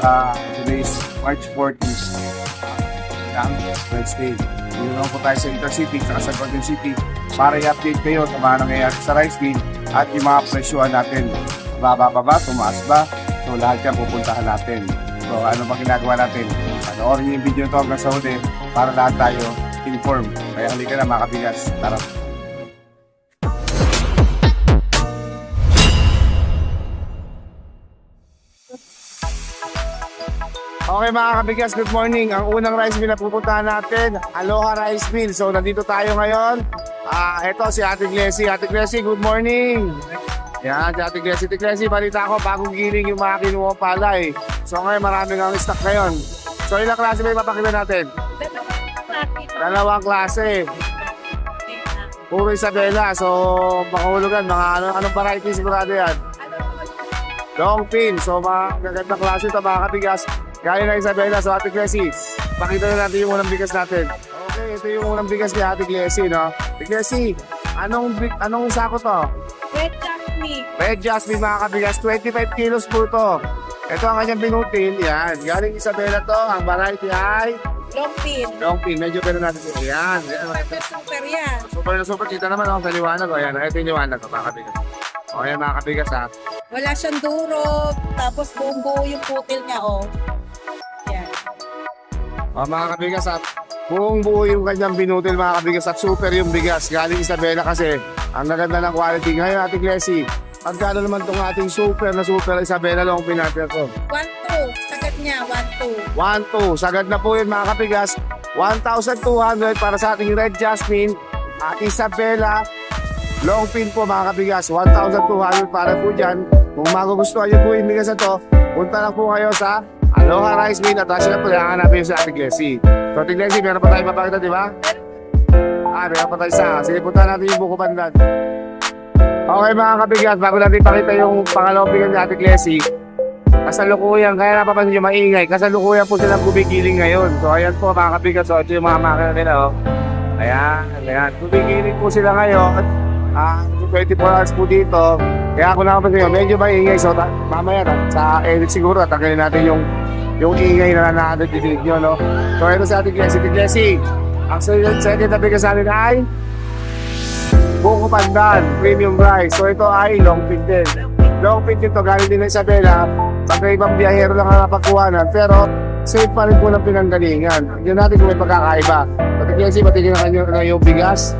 kabigas, ah, today is March 14th. Yan, Wednesday. Dito naman po tayo sa Intercity at sa Golden City para i-update kayo sa mga nangyayari sa rice mill at yung mga presyuhan natin. Baba pa ba? Tumaas ba? So lahat yan pupuntahan natin. So ano ba ginagawa natin? Panoorin niyo yung video nito hanggang sa huli para lahat tayo inform. Kaya halika na mga kabigas. Tara. Okay mga kabigas, good morning. Ang unang rice mill na pupuntahan natin, Aloha Rice Mill. So nandito tayo ngayon. Ah, ito si Ate Glessy. Ate Glessy, good morning. Yan, si Ate Glessy. Ate Glessy, balita ko, bagong giling yung mga kinuha pala eh. So ngayon, marami ang stock ngayon. So ilang klase ba ipapakita natin? Dalawang klase. Puro Isabela. So, makahulugan, mga ano, anong variety sigurado yan? Long pin. So, mga gagandang klase ito, mga kabigas. Galing na Isabela. So, Ate Glessy, pakita na natin yung unang bigas natin. Okay, ito yung unang bigas ni Ate Glessy, no? Ate Glessy, anong, big- anong sako to? Red Jasmine. Red Jasmine, mga kabigas. 25 kilos po to. Ito ang kanyang binutil. Yan. Galing Isabela to. Ang variety ay Long pin. long pin. Medyo pero natin. Yan. Yan. Super super yan. Super na super. Kita naman ako sa liwanag. O, yan. Ito yung liwanag ko, mga kabigas. O, yan, mga kabigas, ha. Wala siyang duro. Tapos buong buo yung putil niya, oh. O, mga kabigas, at buong buo yung kanyang binutil, mga kabigas, at super yung bigas. Galing Isabela kasi, ang naganda ng quality. Ngayon, Ate Glessy, magkano naman itong ating super na super Isabela long pinatir ko? 1-2. Sagat niya, 1-2. 1-2. Sagad na po yun mga kapigas. 1,200 para sa ating Red Jasmine at Isabela. Long pin po mga kapigas. 1,200 para po dyan. Kung magugustuhan nyo po yung bigas na to, punta lang po kayo sa Aloha Rice Mill at sila po hanapin sa Ate Glessy. So Ate Glessy, meron pa tayo mapakita, di ba? Ah, meron pa tayo sa. Sige, punta natin yung buko pandan. Okay mga kabigas, bago natin pakita yung pangalawang bigas ni Ate Glessy, kasalukuyan, kaya napapansin nyo maingay, kasalukuyan po silang kumikiling ngayon. So ayan po mga kabigas, so ito yung mga makina nila, oh. Ayan, ayan, kumikiling po sila ngayon. Ah, 24 hours po dito. Kaya kung nakapansin nyo, medyo maingay. So ta- mamaya ta- sa edit siguro, tanggalin natin yung yung ingay na nakadidinig nyo, no? So ito sa ating Glessy. Ate Glessy, ang second na bigas natin ay Buko Pandan, Premium Rice. So ito ay long pin din. Long pin din to, galing din ng Isabela. Pagka ibang biyahero lang ang napagkuhanan. Pero safe pa rin po ng pinanggalingan. Hindi natin kung may pagkakaiba. Pati kasi patigyan na kanyo na yung bigas.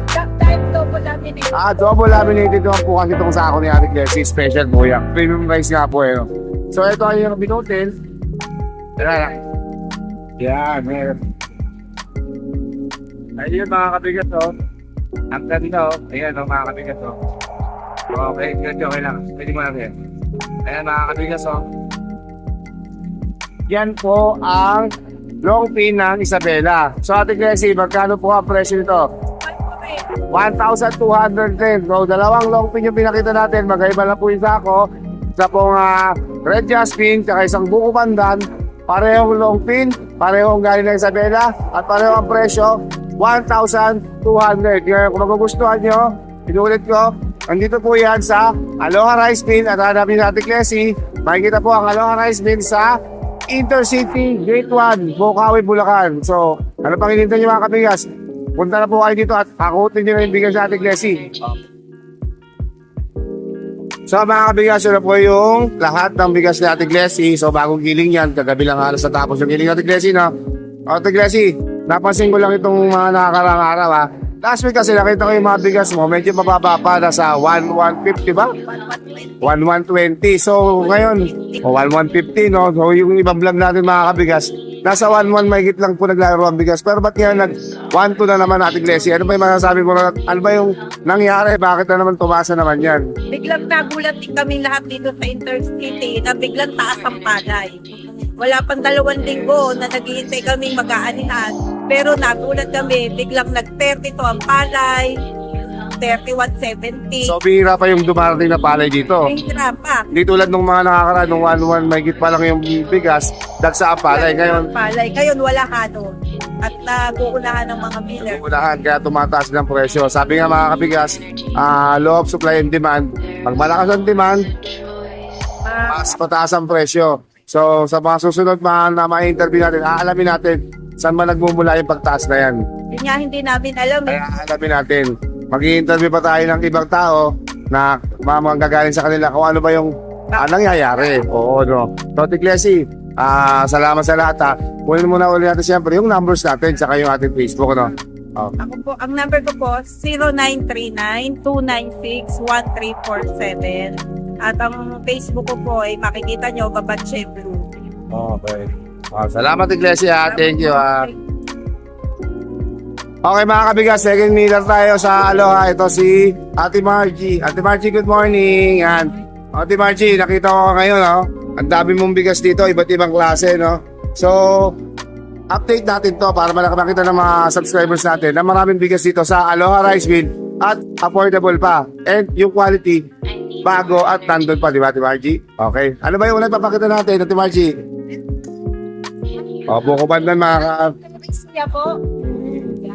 Laminated. Ah, double laminated naman po kasi itong sako ni Ate Glessy. Special po yan. Premium rice nga po yun. So ito ay yung binutin. Yan. Yan, meron. Ayun mga kabigat oh. Ang ganda oh. Ayan oh mga kabigat oh. Okay, ganito okay lang. Pwede mo lang yan. Ayan mga kabigat oh. Yan po ang long pin ng Isabela. So Ate Glessy, magkano po ang presyo nito? 1,200 din. So, dalawang long pin yung pinakita natin. Magkaiba na po yung sako. Isa pong ah, red jasmine, tsaka isang buko pandan. Parehong long pin, parehong galing ng Isabela, at pareho ang presyo, 1,200. Kaya kung magugustuhan nyo, inulit ko, nandito po yan sa Aloha Rice Mill at hanapin natin Klesi. Makikita po ang Aloha Rice Mill sa Intercity Gate 1, Bukawi, Bulacan. So, ano pang hinintay nyo mga kabigas? Punta na po kayo dito at pakutin nyo na yung bigas natin, Klesi. So mga kabigas, yun na po yung lahat ng bigas ni Ate Glessy. So bagong giling yan, kagabi lang halos natapos yung giling ni Ate Glessy, no? Ate Glessy, napansin ko lang itong mga nakakarang araw, ha? Last week kasi nakita ko yung mga bigas mo, medyo mababa pa, nasa 1,150 ba? 1,120. So ngayon, o 1,150, no? So yung ibang vlog natin mga kabigas, nasa 1,1 mahigit lang po naglaro ang bigas. Pero ba't nga nag 1,2 na naman Ate Glessy? Ano ba yung masasabi mo? Ano ba yung nangyari? Bakit na naman tumasa naman yan? Biglang nagulat din kami lahat dito sa Intercity na biglang taas ang palay. Wala pang dalawang linggo na naghihintay kaming mag-aanihan. Pero nagulat kami, biglang nag-32 ang palay, 31.70. So, bihira pa yung dumarating na palay dito. Hihira pa. Hindi tulad nung mga nakakaraan, nung 1-1, mahigit pa lang yung bigas, dagsa ang palay. Ngayon, Palay. Ngayon wala hanon. At naguunahan ng mga miller. unahan, kaya tumataas ng presyo. Sabi nga mga kabigas, ah, law of supply and demand. Pag malakas ang demand, Ah, mas pataas ang presyo. So, sa mga susunod mga na mga interview natin, aalamin natin saan man nagmumula yung pagtaas na yan. Yun nga hindi namin alam eh. Kaya aalamin natin. Mag-interview pa tayo ng ibang tao na mga mga gagaling sa kanila kung ano ba yung ah, nangyayari. Oo, no. So, Tiglesi, ah salamat sa lahat ha. Kunin muna ulit natin siyempre yung numbers natin tsaka yung ating Facebook, no? Oh. Ako po, ang number ko po, 0939-296-1347. At ang Facebook ko po ay makikita nyo, Babatche Blue. Okay. Ah, salamat Iglesia. Thank you. ah. Okay mga kabigas, second meter tayo sa Aloha. Ito si Ate Margie. Ate Margie, good morning. Yan. Ate Margie, nakita ko ngayon, no? Ang dami mong bigas dito, iba't ibang klase, no? So, update natin to para makita ng mga subscribers natin na maraming bigas dito sa Aloha Rice Mill at affordable pa. And yung quality, bago at nandun pa, di ba, Ate Margie? Okay. Ano ba yung unang papakita natin, Ate Margie? O, buko bandan mga ka... Po.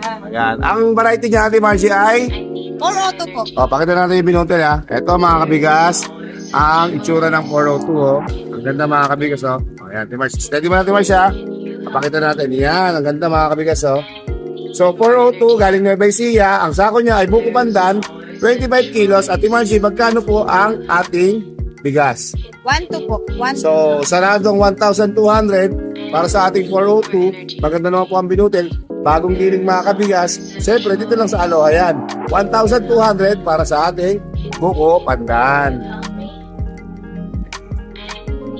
Yan. Ayan. Ang variety niya, Ate Margie, ay... Or auto po. O, pakita natin yung binotel, ha. Ito, mga kabigas, ang itsura ng 402, oh. Ang ganda, mga kabigas, oh. O, ayan, Margie. Steady mo na, Ate Margie, ha. Pakita natin. Yan, ang ganda, mga kabigas, oh. So, 402, galing Nueva Ecija. Ang sako niya ay buko pandan, 25 kilos. Ate Margie, magkano po ang ating bigas? 1-2 po. 1 So, saradong 1,200 para sa ating 402. Maganda naman po ang binutil. Bagong giling mga kabigas. Siyempre, dito lang sa Aloha yan. 1,200 para sa ating buko pandan.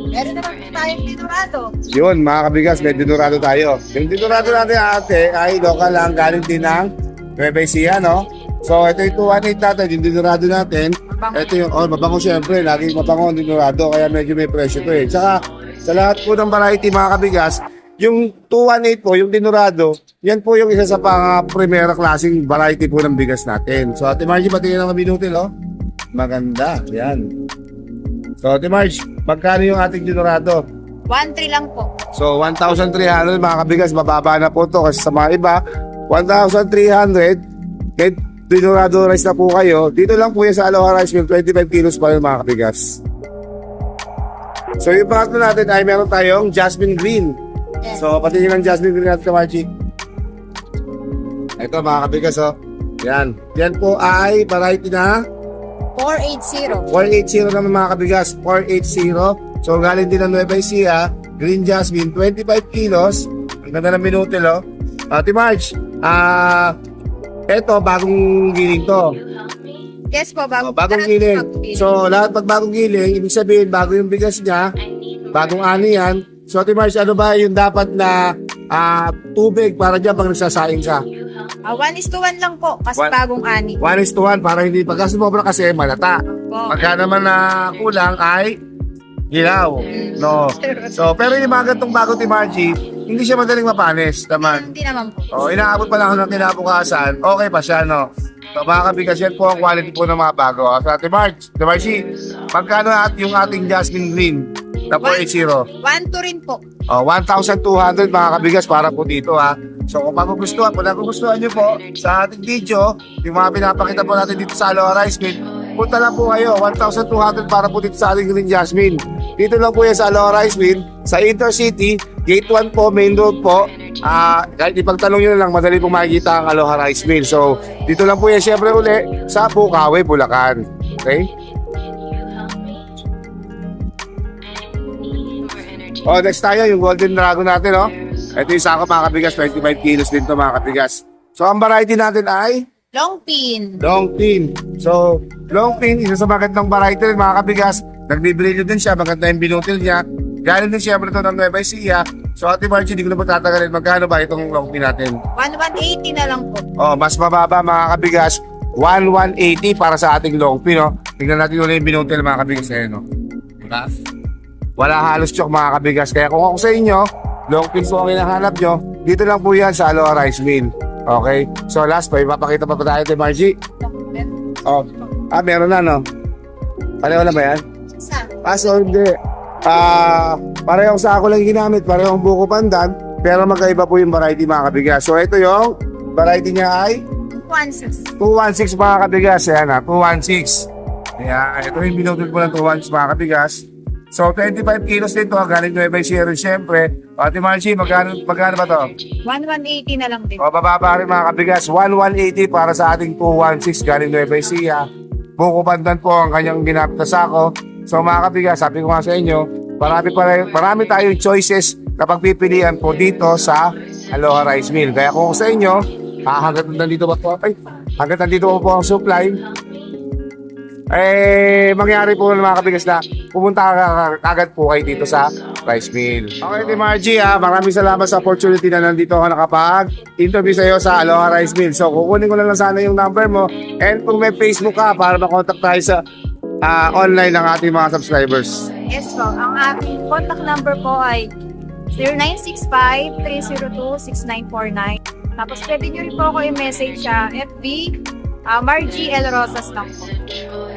Meron naman tayong pinurado. Yun, mga kabigas, may dinurado tayo. Yung dinurado natin ate ay local lang, galing din ng Nueva Ecija, no? So, ito yung 218 natin, yung dinurado natin. Ito yung, oh, mabango syempre, laging mabango ang dinurado, kaya medyo may presyo to eh. Tsaka, sa lahat po ng variety mga kabigas, yung 218 po, yung dinurado, yan po yung isa sa pang primera klaseng variety po ng bigas natin. So, Ate Margie, patingin ng binutil, oh. Maganda, yan. So, Ate Marge, magkano yung ating dinurado? 1-3 lang po. So, 1,300 mga kabigas, mababa na po to kasi sa mga iba, 1,300, kahit dinurado rice na po kayo, dito lang po yan sa Aloha Rice Mill, 25 kilos pa rin mga kabigas. So, yung pangatlo natin ay meron tayong Jasmine Green. So, pati yung Jasmine Green natin, Kamachi. Ito mga kabigas, oh. Yan. Yan po ay variety na 480. 480 naman mga kabigas, 480. So galing din ng Nueva Ecija, Green Jasmine, 25 kilos. Ang ganda ng minutil, oh. Ate March, ah, eto, bagong giling to. Yes po, Oh, bago. bagong giling. So lahat pag bagong giling, ibig sabihin, bago yung bigas niya, bagong ani yan. So Ate March, ano ba yung dapat na ah, tubig para dyan pag nagsasaing ka? 1 is to 1 lang po, kasi One. bagong ani. 1 is to 1 para hindi pagka sumobra kasi malata. Po. Pagka naman na kulang ay hilaw. No. So, pero yung mga gantong bago ni Margie, hindi siya madaling mapanis naman. Hindi naman po. O, inaabot pa lang ako ng kinabukasan, okay pa siya, no? So, mga kabigas, yan po ang quality po ng mga bago. Sa Ate Marge, Ate Margie, magkano at yung ating Jasmine Green na 480? 1 to rin po. Oh, 1,200 mga kabigas para po dito ha. So kung magugustuhan, kung nagugustuhan nyo po sa ating video, yung mga pinapakita po natin dito sa Aloha Rice Mill, punta lang po kayo, 1,200 para po dito sa ating Green Jasmine. Dito lang po yan sa Aloha Rice Mill, sa Intercity, Gate 1 po, main road po. Ah, kahit ipagtanong nyo na lang, madali pong makikita ang Aloha Rice Mill. So, dito lang po yan syempre uli sa Bukawi, Bulacan. Okay? Oh, next tayo, yung Golden Dragon natin, oh. Ito yung sako mga kabigas, 25 kilos din to mga kabigas. So, ang variety natin ay Long pin. long pin. So, long pin, isa sa magandang variety rin mga kabigas. Nagbibrilyo din siya, maganda yung binutil niya. Galing din siyempre ito ng Nueva Ecija. So, Ate Margie, hindi ko na po tatagalin. Magkano ba itong long pin natin? 1180 na lang po. Oh, mas mababa mga kabigas. 1180 para sa ating long pin, oh. Tingnan natin ulit yung binutil mga kabigas. Ayan, oh. Diba? Wala halos chok mga kabigas. Kaya kung ako sa inyo, long pin po ang hinahanap nyo, dito lang po yan sa Aloha Rice Mill. Okay? So last pa, ipapakita pa pa tayo kay Margie. Oh. Ah, meron na, no? Pareho na ba yan? Sa Ah, so hindi. Ah, parehong sako lang ginamit, parehong buko pandan, pero magkaiba po yung variety mga kabigas. So ito yung variety niya ay 16. 216 mga kabigas. Ayan na, 216. Ayan, ito yung binutol po ng 216 mga kabigas. So, 25 kilos din to. Galing Nueva Ecija rin syempre. Ate Margie, magkano, magkano ba to? 1180 na lang din. O, bababa rin mga kabigas. 1180 para sa ating 216 galing Nueva Ecija. Buko pandan po ang kanyang ginapit na sako. So mga kabigas, sabi ko nga sa inyo, marami, pa, marami tayong choices na pagpipilian po dito sa Aloha Rice Mill. Kaya kung sa inyo, ah, hanggat nandito ba po? Ay, hanggat nandito po po ang supply, eh, mangyari po mga kabigas na pumunta agad po kayo dito sa rice mill. Okay, Ate Margie, ah, maraming salamat sa opportunity na nandito ako nakapag-interview sa iyo sa Aloha Rice Mill. So, kukunin ko na lang sana yung number mo. And kung may Facebook ka, para makontak tayo sa ah, online ng ating mga subscribers. Yes po. Ang aking contact number po ay 0965-302-6949. Tapos pwede nyo rin po ako i-message sa FB, uh, Margie L. Rosas lang po.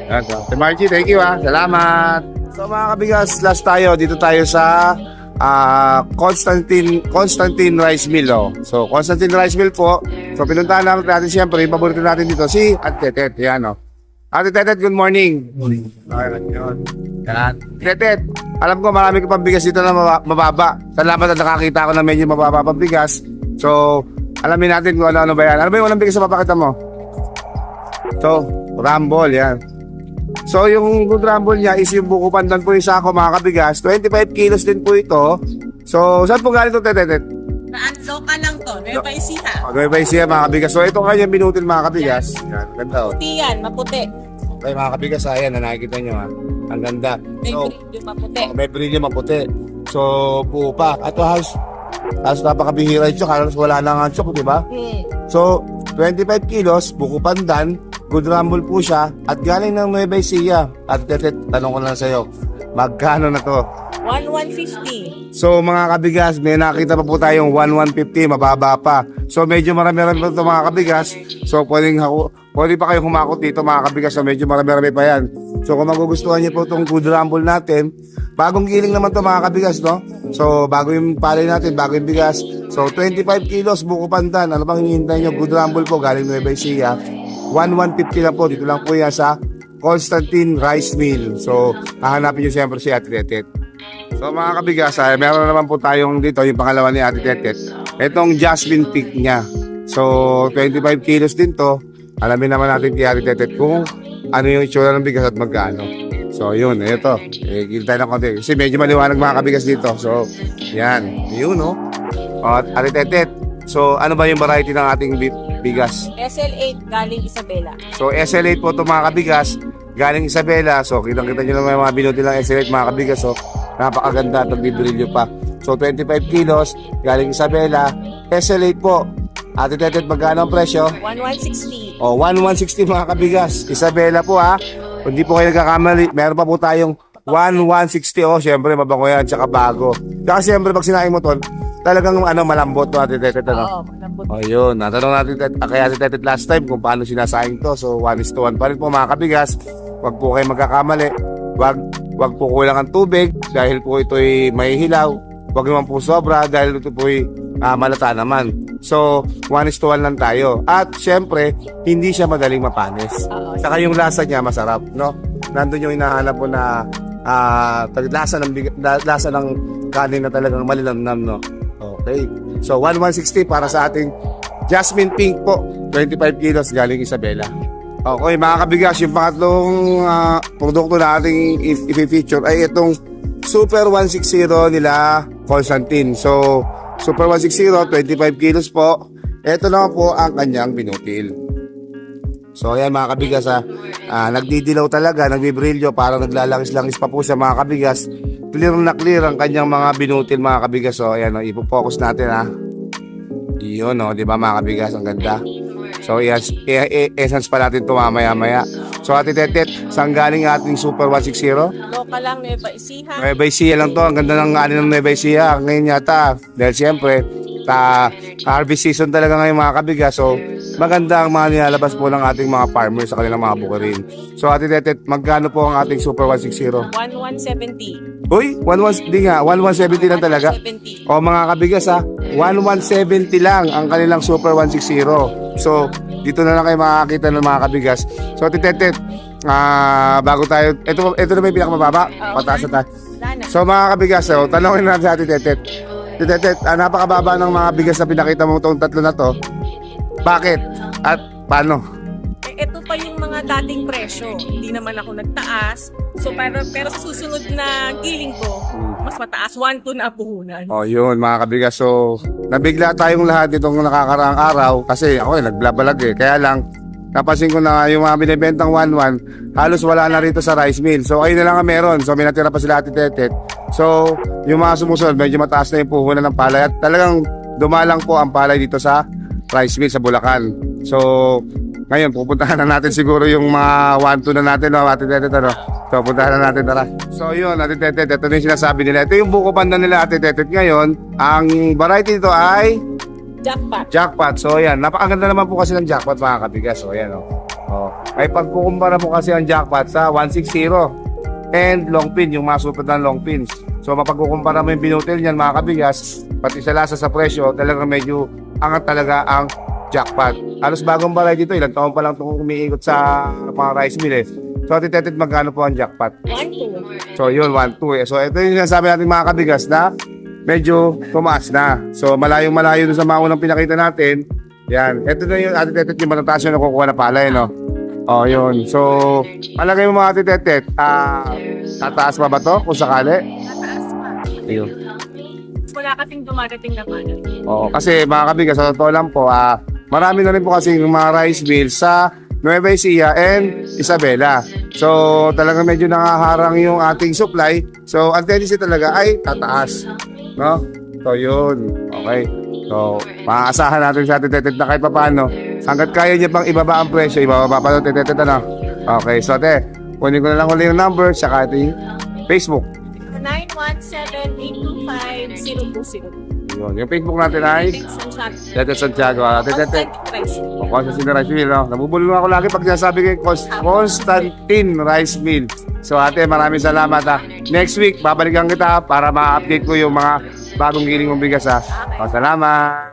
Yan, so, Ate Margie, thank you ah. Salamat. So mga kabigas, last tayo. Dito tayo sa ah, Constantine Constantine Rice Mill. Oh. So Constantine Rice Mill po. So pinuntahan namin natin siyempre, yung paborito natin dito, si Ate Tetet. Yan oh. Ate Tetet, good morning. Morning. Okay, yun. Yan. Tetet, alam ko marami ka pang bigas dito na maba- mababa. Salamat at nakakita ko na medyo mababa pang bigas. So, alamin natin kung ano-ano ba yan. Ano ba yung unang bigas na papakita mo? So, Rumble, yan. So, yung good rumble niya is yung buko pandan po yung sako mga kabigas. 25 kilos din po ito. So, saan po galing ito, Tetetet? Saan local lang to? Nueva Ecija. Okay, ba siya mga kabigas. So, ito kanya binutin mga kabigas. Yan, ganda oh. Puti yan, maputi. Okay, mga kabigas, ayan, na nakikita nyo ha. Ang ganda. May So, brillo maputi. may brilyo maputi. So, buo pa. At halos, halos napakabihira ito. Halos wala na nga chok, di ba? Hmm. So, 25 kilos, buko pandan, good rumble po siya, at galing ng Nueva Ecija. At tetet, tanong ko lang sa'yo, magkano na to? 1150. So mga kabigas, may nakita pa po tayong 1150, mababa pa. So medyo marami-rami pa ito mga kabigas. So pwedeng hako, pwede pa kayo humakot dito mga kabigas. So medyo marami-rami pa yan. So kung magugustuhan niyo po itong good rumble natin, bagong giling naman to mga kabigas, no? So bago yung palay natin, bago yung bigas. So 25 kilos, buko pandan. Ano bang hinihintay nyo? Good rumble po, galing Nueva Ecija. 1150 lang po, dito lang po yan sa Constantine Rice Mill. So, hahanapin nyo siyempre si Ate Tetet. So mga kabigas, ay, meron na naman po tayong dito, yung pangalawa ni Ate Tetet. Itong Jasmine Peak niya. So 25 kilos din to. Alamin naman natin kay Ate Tetet kung ano yung itsura ng bigas at magkano. So yun, ito. Eh, tayo ng konti. Kasi medyo maliwanag mga kabigas dito. So, yan. Yun, no? O, at Ate Tetet. So, ano ba yung variety ng ating bi- bigas? SL8 galing Isabela. So SL8 po ito mga kabigas, galing Isabela. So kitang-kita nyo naman yung mga binuti ng SL8 mga kabigas. So napakaganda at nagbibrilyo pa. So 25 kilos, galing Isabela. SL8 po. Ate Tetet, magkano ang presyo? 1160. O, 1160 mga kabigas. Isabela po ha. Kung di po kayo nagkakamali, meron pa po tayong 1160. O, syempre, mabango yan, tsaka bago. Tsaka syempre, pag sinain mo to, talagang ano, malambot to, Ate Tetet. Ano? Oo, malambot. O yun, natanong natin tet- kaya si Tetet last time kung paano sinasayang to. So 1 is to 1 pa rin po mga kabigas. Huwag po kayo magkakamali. Huwag, huwag po kulang ang tubig dahil po ito'y may hilaw. Huwag naman po sobra dahil ito po'y ah, malata naman. So 1 is to 1 lang tayo. At syempre, hindi siya madaling mapanis. Oo. Saka yung lasa niya masarap, no? Nandun yung hinahanap po na ah, tag- lasa ng big- la- lasa ng kanin na talagang malilamnam, no? Okay. So 1160 para sa ating Jasmine Pink po, 25 kilos galing Isabela. Okay, mga kabigas, yung pangatlong ah, produkto na ating i-feature ay itong Super 160 nila Constantine. So, Super 160, 25 kilos po. Ito naman po ang kanyang binutil. So ayan mga kabigas ha, Ah, nagdidilaw talaga, nagbibrilyo, parang naglalangis-langis pa po siya mga kabigas. Clear na clear ang kanyang mga binutil mga kabigas. So ayan, oh, ipo-focus natin ha. Iyon oh, di ba mga kabigas, ang ganda. So yes, e- e- essence pa natin ito mamaya-maya. So ate Tetet, saan galing ating Super 160? Local lang, Nueva Ecija. Nueva Ecija lang to. Ang ganda ng ani ng Nueva Ecija. Ngayon yata. Dahil siyempre, ta harvest season talaga ngayon mga kabigas. So, maganda ang mga nilalabas po ng ating mga farmers sa kanilang mga bukirin. So, Ate Tetet, magkano po ang ating Super 160? 1170. Uy, 11, di nga, 1170 lang talaga. 1170. O mga kabigas ha, 1170 lang ang kanilang Super 160. So, dito na lang kayo makakita ng mga kabigas. So, Titetet, ah bago tayo, ito, ito na yung pinakamababa? Pataas na tayo. Na. So mga kabigas, so, tanongin natin sa Ate Tetet. Tetet, ah, napakababa ng mga bigas na pinakita mo itong tatlo na to. Bakit? At paano? Eh, ito pa yung mga dating presyo. Hindi naman ako nagtaas. So, pero, pero sa susunod na giling ko, mas mataas. 1-2 na puhunan. Oh, yun mga kabigas. So, nabigla tayong lahat itong nakakaraang araw kasi ako eh, nagbabalag eh. Kaya lang, napansin ko na yung mga binibentang 1-1, halos wala na rito sa rice mill. So, ayun na lang ang meron. So, may natira pa sila Ate Tetet. So, yung mga sumusunod, medyo mataas na yung puhunan ng palay at talagang dumalang po ang palay dito sa rice mill sa Bulacan. So, ngayon, pupuntahan na natin siguro yung mga 1-2 na natin, no, Ate Tetet, ano? So, puntahan na natin, tara. So, yun, Ate Tetet, ito na yung sinasabi nila. Ito yung buko panda nila, Ate Tetet. Ngayon, ang variety nito ay Jackpot. jackpot. So, yan. Napakaganda naman po kasi ng jackpot, mga kabigas. So, yan, oh. oh. Ay, pagkukumpara mo kasi ang jackpot sa 160 and long pin, yung mga super ng long pins. So, mapagkukumpara mo yung binutil niyan, mga kabigas, pati sa lasa sa presyo, talagang medyo angat talaga ang jackpot. Halos bagong variety dito, ilang taon pa lang itong umiikot sa mga rice mill eh. So, atitetit magkano po ang jackpot? 1-2. So yun, 1, 2 eh. So ito yung sinasabi natin mga kabigas na medyo tumaas na. So malayong malayo dun sa mga unang pinakita natin. Yan. Ito na yung atitetet yung matataas yung nakukuha na palay, no? Oh, yun. So, palagay mo mga atitetet, ah, tataas pa ba to kung sakali? Mataas pa. Ayun. Wala kasing dumadating na pala. Oo, kasi mga kabigas, sa totoo lang po, ah, marami na rin po kasi yung mga rice mills sa Nueva Ecija and Isabela. So, talagang medyo nakaharang yung ating supply. So, ang tendency talaga ay tataas. No? So, yun. Okay. So, maaasahan natin sa ating tetet na kahit paano. Hanggat kaya niya pang ibaba ang presyo, ibababa pa ng tetet ano. Okay, so te, kunin ko na lang ulit yung number sa ating Facebook. 917-825-020. Yun. Yung Facebook natin ay Tete Santiago. ah, Tete, tete. O, Constantine Rice Mill, no? Nabubulong ako lagi pag sinasabi kay Cons- Constantine Rice Mill. So ate, maraming salamat ha. Next week, babalikan kita para ma-update ko yung mga bagong giling mong bigas ha. O, salamat.